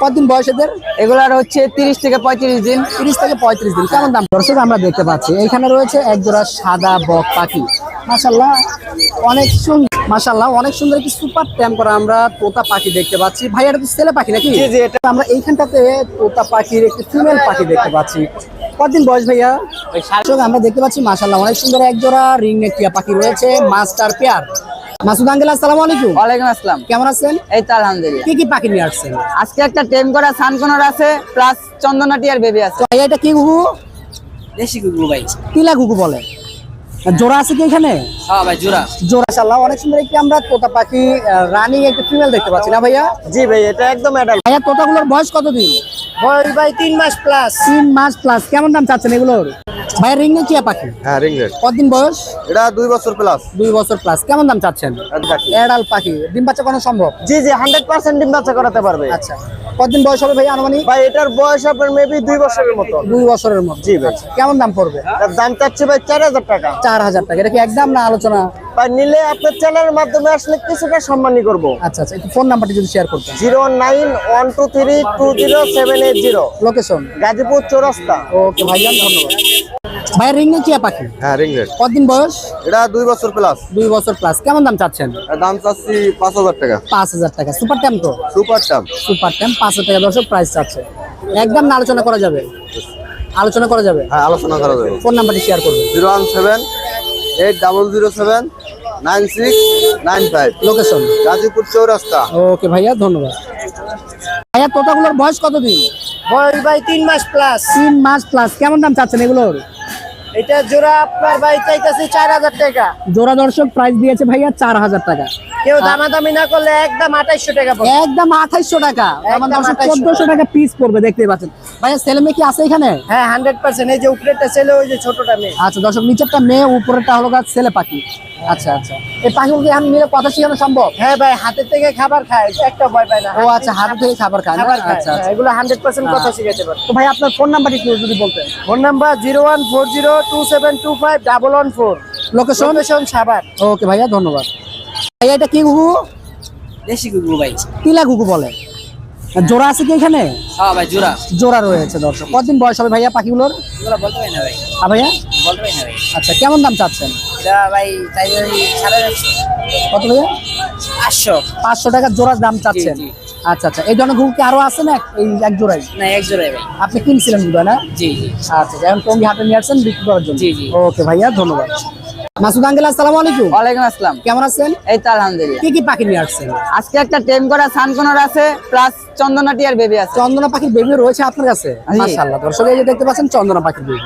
কতদিন বয়স এদের? এগুলার হচ্ছে তিরিশ থেকে পঁয়ত্রিশ দিন। তিরিশ থেকে পঁয়ত্রিশ দিন। কেমন দাম? দর্শক আমরা দেখতে পাচ্ছি এখানে রয়েছে এক জোড়া সাদা বক পাখি। মাসাল্লাহ অনেক সুন্দর মাসাল্লাহ অনেক সুন্দর একটি সুপার ট্যাম করা আমরা তোতা পাখি দেখতে পাচ্ছি। ভাই এটা তো ছেলে পাখি নাকি? এটা- আমরা এইখানটাতে তোতা পাখির একটি ফিমেল পাখি দেখতে পাচ্ছি। কতদিন বয়স ভাইয়া? দর্শক আমরা দেখতে পাচ্ছি মাসাল্লাহ অনেক সুন্দর এক জোড়া রিং নেক টিয়া পাখি রয়েছে মাস্টার পেয়ার। মাসুদ আঙ্কেল আসসালামু আলাইকুম। ওয়ালাইকুম আসসালাম। কেমন আছেন? এই তো আলহামদুলিল্লাহ। কি কি পাখি নিয়ে আসছেন? আজকে একটা টেম করা সানকোনর আছে প্লাস চন্দনাটি আর বেবি আছে। এটা কি ঘুঘু? দেশি কুকুর ভাই। তিলা ঘুঘু বলে। জোড়া আছে কি এখানে? হ্যাঁ ভাই জোড়া। জোড়া মাশাআল্লাহ অনেক সুন্দর একটি আমরা তোতা পাখি রানিং একটা ফিমেল দেখতে পাচ্ছি না ভাইয়া? জি ভাই এটা একদম অ্যাডাল্ট ভাইয়া তোতাগুলোর বয়স কতদিন? বয়স ভাই তিন মাস প্লাস তিন মাস প্লাস কেমন দাম চাচ্ছেন এগুলোর? ভাইয়া রিং টিয়া পাখি? হ্যাঁ কতদিন বয়স? এটা দুই বছর প্লাস দুই বছর প্লাস কেমন দাম চাচ্ছেন? এডাল পাখি। ডিম বাচ্চা সম্ভব? জি জি হান্ড্রেড পার্সেন্ট ডিম বাচ্চা করাতে পারবে। আচ্ছা। কতদিন বয়স হবে ভাই আনুমানিক? ভাই এটার বয়স আপনার মেবি দুই বছরের মতো দুই বছরের মতো জি ভাই। কেমন দাম পড়বে? দাম চাচ্ছে ভাই চার হাজার টাকা। চার হাজার টাকা। এটা কি একদম না আলোচনা? ভাই নিলে আপনার চ্যানেলের মাধ্যমে আসলে কিছুটা সম্মানই করব। আচ্ছা আচ্ছা। একটু ফোন নাম্বারটি যদি শেয়ার করতেন। Zero nine one two three two zero seven eight zero. Location Gazipur Chowrasta. Okay ভাইজান ধন্যবাদ। ভাইয়া রিং টিয়া পাখি? হ্যাঁ রিংলেট কতদিন বয়স? এটা দুই বছর প্লাস দুই বছর প্লাস কেমন দাম চাচ্ছেন? দাম চাচ্ছি পাঁচ হাজার টাকা। পাঁচ হাজার টাকা। সুপার ট্যাম তো? সুপার টাম সুপার ট্যাম পাঁচ হাজার টাকা দর্শক প্রাইস চাচ্ছে। একদম না আলোচনা করা যাবে? আলোচনা করা যাবে? হ্যাঁ আলোচনা করা যাবে। ফোন নাম্বারটি শেয়ার করবেন। Zero one seven eight double zero seven nine six nine five location Gazipur Chowrasta. Okay ভাইয়া ধন্যবাদ। ভাইয়া তোতাগুলোর বয়স কতদিন? বয়স ভাই তিন মাস প্লাস তিন মাস প্লাস কেমন দাম চাচ্ছেন এগুলোর? এটা জোড়া আপনার ভাই চাইতেছি চার হাজার টাকা। জোড়া দর্শক প্রাইস দিয়েছে ভাইয়া চার হাজার টাকা। কেউ দামাদামি না করলে একদম আঠাইশশো টাকা একদম আঠাইশশো টাকা। আমার একদম দর্শক 2800 চোদ্দশো টাকা পিস পড়বে দেখতে পাচ্ছেন। ভাইয়া ছেলে মেয়ে কি আছে এখানে? হ্যাঁ হান্ড্রেড পার্সেন্ট এই যে উপরেরটা ছেলে ওই যে ছোটটা মেয়ে। আচ্ছা দর্শক নিচেরটা মেয়ে উপরেরটা হলো ছেলে পাখি। আচ্ছা আচ্ছা। এই পাখিগুলো আমি মিলে কথা শেখানো সম্ভব? হ্যাঁ ভাই হাতের থেকে খাবার খায় একটা ভয় পায় না। ও আচ্ছা হাতে থেকে খাবার খায় খাবার খায়। আচ্ছা হ্যাঁ, আচ্ছা এগুলো হান্ড্রেড পার্সেন্ট কথা শিখাতে পারে। তো ভাই আপনার ফোন নাম্বারটি একটু যদি বলতেন। Phone number zero one four zero two seven two five double one four location location Savar okay ভাইয়া ধন্যবাদ। ভাইয়া এটা কি ঘুঘু? দেশি কুকুর ভাই। তিলা ঘুঘু বলে। জোড়া আছে কি এখানে? হ্যাঁ ভাই জোড়া। জোড়া রয়েছে দর্শক। কতদিন বয়স হবে ভাইয়া পাখিগুলোর? বলতে পারি না ভাই। আর ভাইয়া? বলতে পারি না ভাই। আচ্ছা কেমন দাম চাচ্ছেন? এটা ভাই চাই সাড়ে চারশো কত ভাইয়া? আটশো পাঁচশো টাকা জোড়া দাম চাচ্ছেন? আচ্ছা আচ্ছা। এই ধরনের ঘুঘু কি আরও আছে না এই এক জোড়াই? না এক জোড়াই ভাই। আপনি কিনছিলেন বুধ না? জি জি। আচ্ছা এখন টঙ্গি হাটে নিয়ে আসছেন বিক্রি করার জন্য। জি, জি। ওকে ভাইয়া ধন্যবাদ। মাসুদ আঙ্কেল আসসালামু আলাইকুম। ওয়ালাইকুম আসসালাম। কেমন আছেন? এই তো আলহামদুলিল্লাহ। কি কি পাখি নিয়ে আসছেন? আজকে একটা টেম করা সানকোনর আছে প্লাস চন্দনাটি আর বেবি আছে। চন্দনা পাখির বেবি রয়েছে আপনার কাছে। মাশাআল্লাহ দর্শক এই যে দেখতে পাচ্ছেন চন্দনা পাখির বেবি।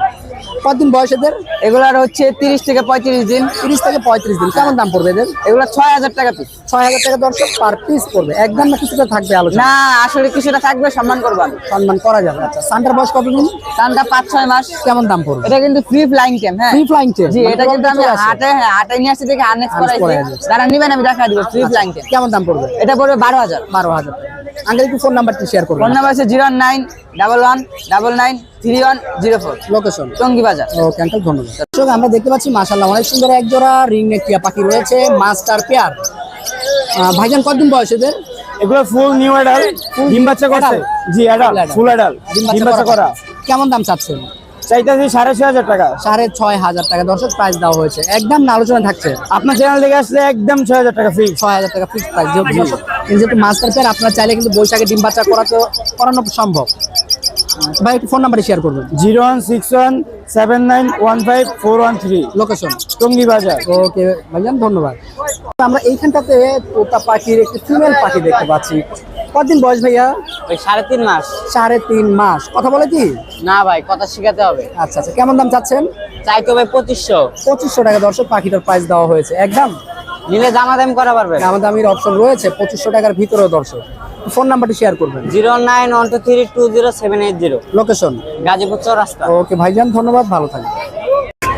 কতদিন বয়স এদের? এগুলার হচ্ছে তিরিশ থেকে পঁয়ত্রিশ দিন। তিরিশ থেকে পঁয়ত্রিশ দিন। কেমন দাম পড়বে এদের? এগুলো ছয় হাজার টাকা পিস ছয় হাজার টাকা দর্শক পার পিস পড়বে। একদম না কিছুটা থাকবে আলোচনা? না আসলে কিছুটা থাকবে সম্মান করব আমি। সম্মান করা যাবে। আচ্ছা সানটার বয়স কত কতদিন? সানটা পাঁচ ছয় মাস। কেমন দাম পড়বে? এটা কিন্তু ফ্রি ফ্লাইং ক্যাম হ্যাঁ। ফ্রি ফ্লাইং চেন জি এটা কিন্তু আমি হাটে হ্যাঁ, হাটে নিয়ে আসছি দেখে আনেক্স করাইছি। যারা নিবেন আমি দেখা দিব ফ্রি ফ্লাইং ক্যাম কেমন দাম পড়বে? এটা পড়বে বারো হাজার। বারো হাজার আঙ্কেল একটু ফোন নাম্বারটি শেয়ার করুন ফোন নাম্বার আছে zero nine double one double nine three one zero four. Location Tongi Bazar okay uncle ধন্যবাদ। দর্শক আমরা দেখতে পাচ্ছি মাসাল্লাহ অনেক সুন্দর এক জোড়া রিং নেক টিয়া পাখি রয়েছে মাস্টার পেয়ার। ভাইজান কতদিন বয়স এদের? এগুলো ফুল নিউ অ্যাডাল ডিম বাচ্চা করছে? জি অ্যাডাল ফুল অ্যাডাল ডিম বাচ্চা করা কেমন দাম চাচ্ছেন? চাইতেছি সাড়ে ছয় হাজার টাকা। সাড়ে ছয় হাজার টাকা। দর্শক প্রাইস দেওয়া হয়েছে। একদম না আলোচনা থাকছে। আপনার চ্যানেল থেকে আসলে একদম ছয় হাজার টাকা ফ্রি ছয় হাজার টাকা ফিক্স প্রাইস যেহেতু মাস্টার পেয়ার আপনারা চাইলে কিন্তু বৈশাখে ডিম বাচ্চা করা তো করানো সম্ভব। ভাই একটু ফোন নাম্বারটি শেয়ার করবেন। Zero one six one seven nine one five four one three. Location Tongi Bazar. Okay ভাইজান ধন্যবাদ। আমরা এইখানটাতে তোতা পাখির একটি ফিমেল পাখি দেখতে পাচ্ছি। কতদিন বয়স ভাইয়া? ওই সাড়ে তিন মাস। সাড়ে তিন মাস। কথা বলে কি? না ভাই কথা শিখাতে হবে। আচ্ছা আচ্ছা কেমন দাম চাচ্ছেন? চাইতে হবে পঁচিশশো। পঁচিশশো টাকা দর্শক পাখিটার প্রাইস দেওয়া হয়েছে। একদম? নিলে দামাদাম করা পারবে। দামাদামির অপশন রয়েছে পঁচিশশো টাকার ভিতরেও দর্শক। ফোন নাম্বারটি শেয়ার করবেন। Zero nine one two three two zero seven eight zero. Location Gazipur Chowrasta. Okay ভাইজান ধন্যবাদ ভালো থাকবেন।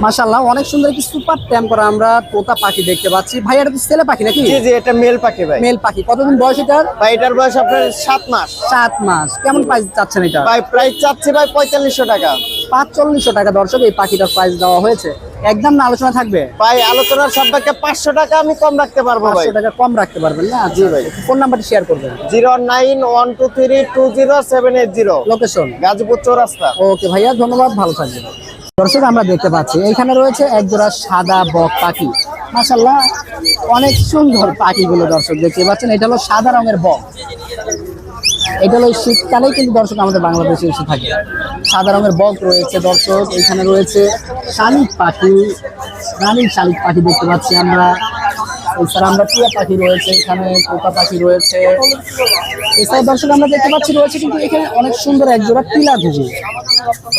মাশাল্লাহ অনেক সুন্দর একটি সুপার ট্যাম করা আমরা তোতা পাখি দেখতে পাচ্ছি। ভাই এটা তো ছেলে পাখি নাকি? জি জি এটা মেল পাখি ভাই। মেল পাখি। কতদিন বয়স এটার? ভাই এটার বয়স আপনার সাত মাস। সাত মাস। কেমন প্রাইস চাচ্ছেন এটা? ভাই প্রাইস চাচ্ছি ভাই পঁয়তাল্লিশশো টাকা। পাঁচচল্লিশশো টাকা। দর্শক এই পাখিটার প্রাইস দেওয়া হয়েছে। একদম না আলোচনা থাকবে? ভাই আলোচনার সাপেক্ষে পাঁচশো টাকা আমি কম রাখতে পারব ভাই। টাকা কম রাখতে পারবেন না? জি ভাই। ফোন নাম্বারটি শেয়ার করবেন। Zero nine one two three two zero seven eight zero. Location Gazipur Chowrasta. Okay ভাইয়া ধন্যবাদ ভালো থাকবেন। দর্শক, আমরা দেখতে পাচ্ছি, এখানে রয়েছে এক জোড়া সাদা বক পাখি। মাসাল্লাহ অনেক সুন্দর পাখিগুলো দর্শক দেখতে পাচ্ছেন। এটা হলো সাদা রঙের বক। এটা হলো শীতকালেই কিন্তু দর্শক আমাদের বাংলাদেশে এসে থাকে। সাদা রঙের বক রয়েছে দর্শক। এখানে রয়েছে শালিক পাখি, রানীর শালিক পাখি দেখতে পাচ্ছি আমরা। এছাড়া আমরা টিয়া পাখি রয়েছে, এখানে পোকা পাখি রয়েছে। এছাড়া দর্শক আমরা দেখতে পাচ্ছি রয়েছে কিন্তু এখানে অনেক সুন্দর এক জোড়া টিলা ঘুঘু।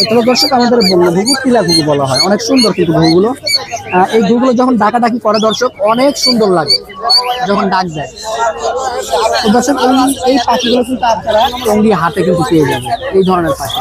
এগুলো দর্শক আমাদের বলল, ঘুঘু টিলা ঘুঘু বলা হয়। অনেক সুন্দর কিন্তু ঘুঘুগুলো। এই ঘুঘুগুলো যখন ডাকাডাকি করে দর্শক, অনেক সুন্দর লাগে যখন ডাক তো দর্শক এই পাখিগুলো কিন্তু আপনারা টঙ্গি হাতে কিন্তু পেয়ে যাবেন, এই ধরনের পাখি।